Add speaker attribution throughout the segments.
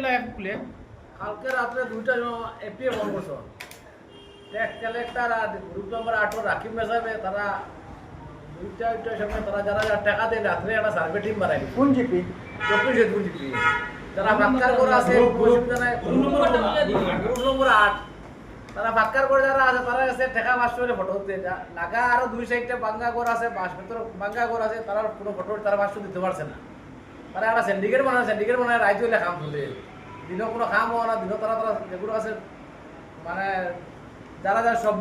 Speaker 1: Play
Speaker 2: কালকে রাত্রে দুইটা এপিএ ট্যাক্স কালেক্টর আর গ্রুপ নম্বর রাকিব মেসাবে তারা দুইটা দুইটার সময় তারা যারা যারা টাকা দেয় রাত্রে একটা সার্ভে টিম
Speaker 3: কোন জিপি
Speaker 2: চব্বিশ হেদুর জিপি যারা বাক্কার করে আছে গ্রুপ নম্বর আট। তারা বাক্কার করে যারা আছে তারা কাছে টাকা পাঁচশো করে ফটো দিতে আরও দুই সাইডটা বাঙ্গা ঘর আছে বাস ভেতর বাঙ্গা ঘর আছে তারা কোনো ফটো তারা পাঁচশো দিতে পারছে না। তারা একটা সিন্ডিকেট বানায় সিন্ডিকেট বানায় রাইতে হইলে কাম চলে দিনও কোনো কাম হওয়া না দিনও তারা তারা যেগুলো আছে মানে যারা যারা সব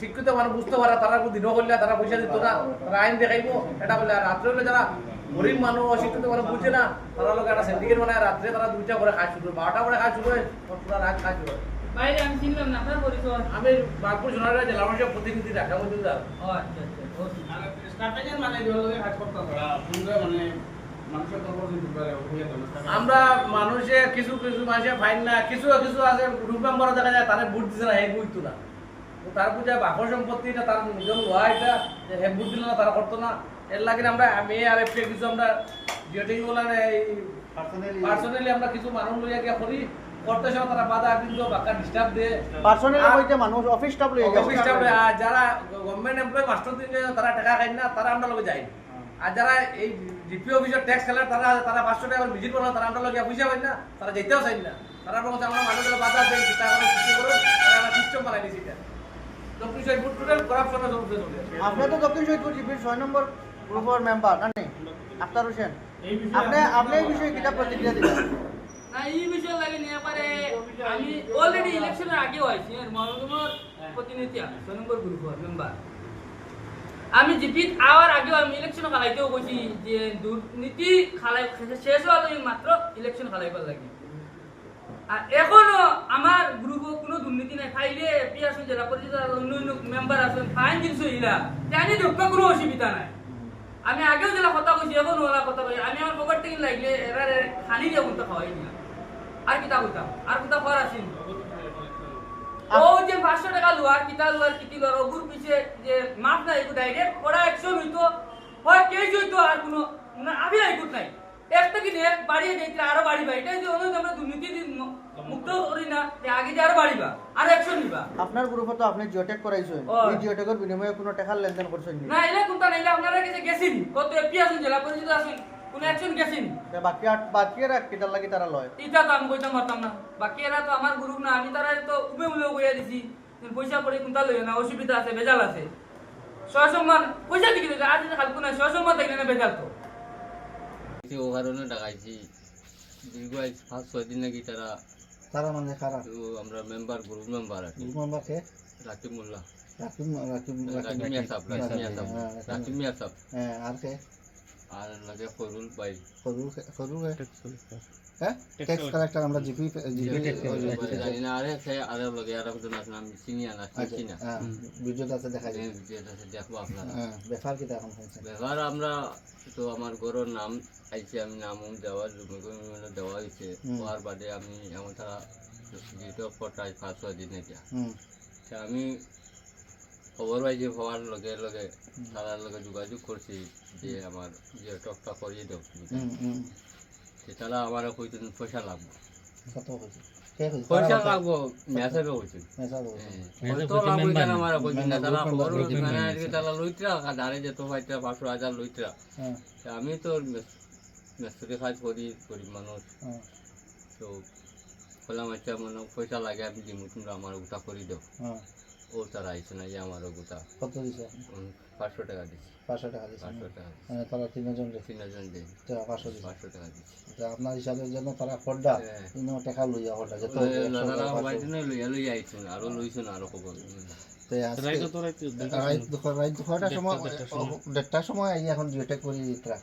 Speaker 2: শিক্ষিত মানুষ বুঝতে পারে তারা দিনও করলে তারা পয়সা দিত না তারা আইন দেখাইবো এটা বলে আর রাত্রে হলে যারা গরিব মানুষ অশিক্ষিত মানুষ বুঝে না তারা লোক একটা সিন্ডিকেট বানায় রাত্রে তারা দুইটা করে খায় শুরু। বারোটা করে খায় শুরু হয় পুরা রাত খায় শুরু হয়।
Speaker 4: বাইরে আমি চিনলাম না আপনার পরিচয়
Speaker 2: আমি বাগপুর সোনারা জেলা মানুষের প্রতিনিধি ঢাকা মজুমদার
Speaker 4: ও আচ্ছা আচ্ছা
Speaker 1: মানে কাজ করতে মানে
Speaker 2: আমরা মানুষে কিছু কিছু মানুষে ফাইন না কিছু কিছু আছে গ্রুপ মেম্বার দেখা যায় তারা ভোট দিছে না হে বুঝতো না। তার পূজা বাপর সম্পত্তি এটা তার নিজন লোয়া এটা হে ভোট দিল না তারা করতো না। এর লাগে আমরা আমি আর এফ কিছু আমরা জিওটিং বলা এই পার্সোনালি আমরা কিছু মানুষ লইয়া গিয়া করি করতে সময় তারা বাধা কিন্তু বাক্কা ডিস্টার্ব দিয়ে
Speaker 3: পার্সোনালি কইতে মানুষ অফিস স্টাফ লই
Speaker 2: অফিস স্টাফ আর যারা গভর্নমেন্ট এমপ্লয় মাস্টার দিন তারা টাকা খাই না তারা আমরা লগে যাই। আর যারা এই জিপি অফিসের ট্যাক্স খেলার তারা তারা পাঁচশো টাকা ভিজিট করেন তারা আমরা লগে পয়সা পাই না তারা যেতেও চাই না। তারা বলছে আমরা মানুষগুলো বাধা দেয় চিন্তা করে সৃষ্টি করে তারা আমরা সিস্টেম বানাই দিয়েছি এটা। দক্ষিণ সাইড টোটাল করাপশনের চলে আসে।
Speaker 3: আপনি তো দক্ষিণ শহীদপুর জিপির ছয় নম্বর গ্রুপের মেম্বার জানি আক্তার হোসেন আপনি আপনি এই বিষয়ে কিতা প্রতিক্রিয়া দিবেন?
Speaker 4: না এই বিষয় লাগে নিয়ে আমি অলরেডি ইলেকশনের আগে হয়েছি মহকুমার প্রতিনিধি আমি ছয় নম্বর গ্রুপ মেম্বার আমি জিপিত আওয়ার আগে আমি ইলেকশন খালাইতেও কইছি যে দুর্নীতি খালাই শেষ হওয়া মাত্র ইলেকশন খালাইবার লাগে। আর এখনও আমার গ্রুপে কোনো দুর্নীতি নাই। ফাইলে পি আসুন জেলা পরিষদ আর অন্য মেম্বার আছেন ফাইন জিনিস ইলা জানি ঢুকতে কোনো অসুবিধা নাই। আমি আগেও যেটা কথা কইছি এখন ওলা কথা কই আমি আমার পকেট থেকে লাগলে এরা খালি দিয়ে বলতে খাওয়াই না আর কিতা কইতাম? আর কিতা খর আছেন ও পাঁচশো টাকা লোয়ার কিতা লোয়ার কিতি লোয়ার ওগুর পিছে যে মাপ নাই এগু ডাইরেক্ট ওরা একশো হইতো হয় কেজ হইতো আর কোনো না আমি এগুত নাই। একটা কি নিয়ে বাড়িয়ে যাইতে আরও বাড়িবা এটাই যে অনুযায়ী আমরা দুর্নীতি মুক্ত করি না যে আগে যে আরও বাড়িবা আর নিবা।
Speaker 3: আপনার গ্রুপে তো আপনি জিওটেক করাইছেন। এই জিওটেকের বিনিময়ে কোনো টাকার লেনদেন করছেন না?
Speaker 4: এলে কোনটা নাইলে আপনারা কাছে গেছেন কত এপি আছেন জেলা পরিষদ আছেন কোন একজন গেছেন
Speaker 3: বাকি আট- বাকি লাগি তারা লয়?
Speaker 4: এটা তো আমি কইতাম পারতাম না। বাকি এরা তো আমার গ্রুপ না আমি তারা তো উমে কইয়া দিছি পয়সা পড়ে কোনটা লই না অসুবিধা আছে ভেজাল আছে। ছয় সম্মান পয়সা দিকে দিতে আজ খালকু না ছয় সম্মান দেখলে না ভেজাল তো।
Speaker 5: ও কারণে ডাকাইছি। দীর্ঘ পাঁচ ছয় দিন নাকি তারা
Speaker 3: তারা মানে খারাপ
Speaker 5: তো আমরা মেম্বার গ্রুপ মেম্বার আর
Speaker 3: গ্রুপ মেম্বার কে?
Speaker 5: রাকিব মোল্লা।
Speaker 3: রাকিব রাকিব
Speaker 5: রাকিব মিয়া সাহেব রাকিব মিয়া সাহেব।
Speaker 3: হ্যাঁ,
Speaker 5: রাকিব মিয়া সাহেব।
Speaker 3: হ্যাঁ আর কে?
Speaker 5: আর লাগে ফরুল ভাই।
Speaker 3: সরু সরু হ্যাঁ? ট্যাক্স কালেক্টর আমরা জিপি জিপি
Speaker 5: জানি না আরে সে আরে লগে আর একজন আছে আমি চিনি না চিনি।
Speaker 3: হ্যাঁ ভিডিওটা আছে দেখা যায়
Speaker 5: এই যেটা আছে দেখব আপনারা।
Speaker 3: হ্যাঁ ব্যাপার কি এখন হয়েছে?
Speaker 5: ব্যবহার আমরা তো আমার গরুর নাম আইছে আমি নাম দেওয়া দেওয়া হয়েছে। হওয়ার বাদে আমি এমন তারা পাঁচ ছয় দিনে যা আমি খবর পাইছি হওয়ার লগে লগে তারার লগে যোগাযোগ করছি যে আমার যে টকটা করিয়ে দাও।
Speaker 3: হুম হুম।
Speaker 5: তারা আমার কইতেন পয়সা লাগবো। পয়সা লাগবো মেসেজও হয়েছে।
Speaker 3: মেসা হয়েছে।
Speaker 5: তো লাগবো কেন আমার কইতেন না তারা খবর তারা লইতরা ধারে যেত পাইতরা পাঁচশো হাজার লইতরা।
Speaker 3: হ্যাঁ।
Speaker 5: আমি তো মেসরি কাজ করি গরিব মানুষ।
Speaker 3: হ্যাঁ।
Speaker 5: তো বললাম আচ্ছা মনে পয়সা লাগে আমি দিমু তোমরা আমার গোটা করে দাও।
Speaker 3: হ্যাঁ।
Speaker 5: ও তারা আইসে না যে আমার গোটা
Speaker 3: কত দিছে?
Speaker 5: পাঁচশো টাকা দিচ্ছি।
Speaker 3: পাঁচশো টাকা দিছে
Speaker 5: পাঁচশো টাকা
Speaker 3: মানে তারা তিনজন
Speaker 5: তিনজন দিই
Speaker 3: পাঁচশো
Speaker 5: পাঁচশো টাকা
Speaker 3: তা আপনার হিসাবের জন্য তারা
Speaker 5: হ্যাঁ।
Speaker 3: তিন টাকা লইয়া যত
Speaker 5: লইয়া লইয়া আরও আরও খবর।
Speaker 3: রাইত দুপুরটার সময়। দেড়টার সময়। আই এখন দুইটা করি দিতরা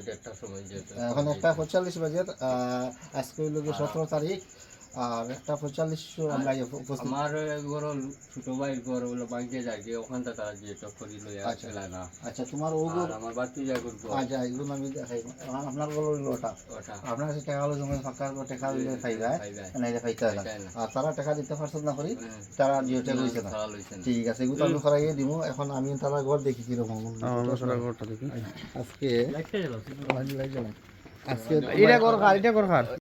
Speaker 5: দেড়টার সময়
Speaker 3: এখন একটা পঁয়তাল্লিশ বাজে আহ, আজকে হইল সতেরো তারিখ। আর একটা পঁয়তাল্লিশ আমরা উপস্থিত
Speaker 5: আমার ঘর ছোট ভাইয়ের ঘর হলো বাঙ্কে যায় যে ওখানটা তারা যে করি লইয়া
Speaker 3: আচ্ছা।
Speaker 5: না।
Speaker 3: আচ্ছা তোমার ও
Speaker 5: আর আমার বাচ্চা যা করব
Speaker 3: আচ্ছা এগুলো আমি দেখাই। আপনার বলো ওটা।
Speaker 5: ওটা।
Speaker 3: আপনার কাছে টাকা হলো যখন ফাঁকা টাকা দিলে খাই যায়। না এটা খাইতে হয়। আর তারা টাকা দিতে পারছে না করি
Speaker 5: হ্যাঁ।
Speaker 3: তারা জিওটা লইছে না।
Speaker 5: লইছে না।
Speaker 3: ঠিক আছে এগুলো আমি করাইয়ে দিব এখন আমি তারা ঘর দেখি কীরকম। আজকে আজকে এটা ঘর খার এটা ঘর খার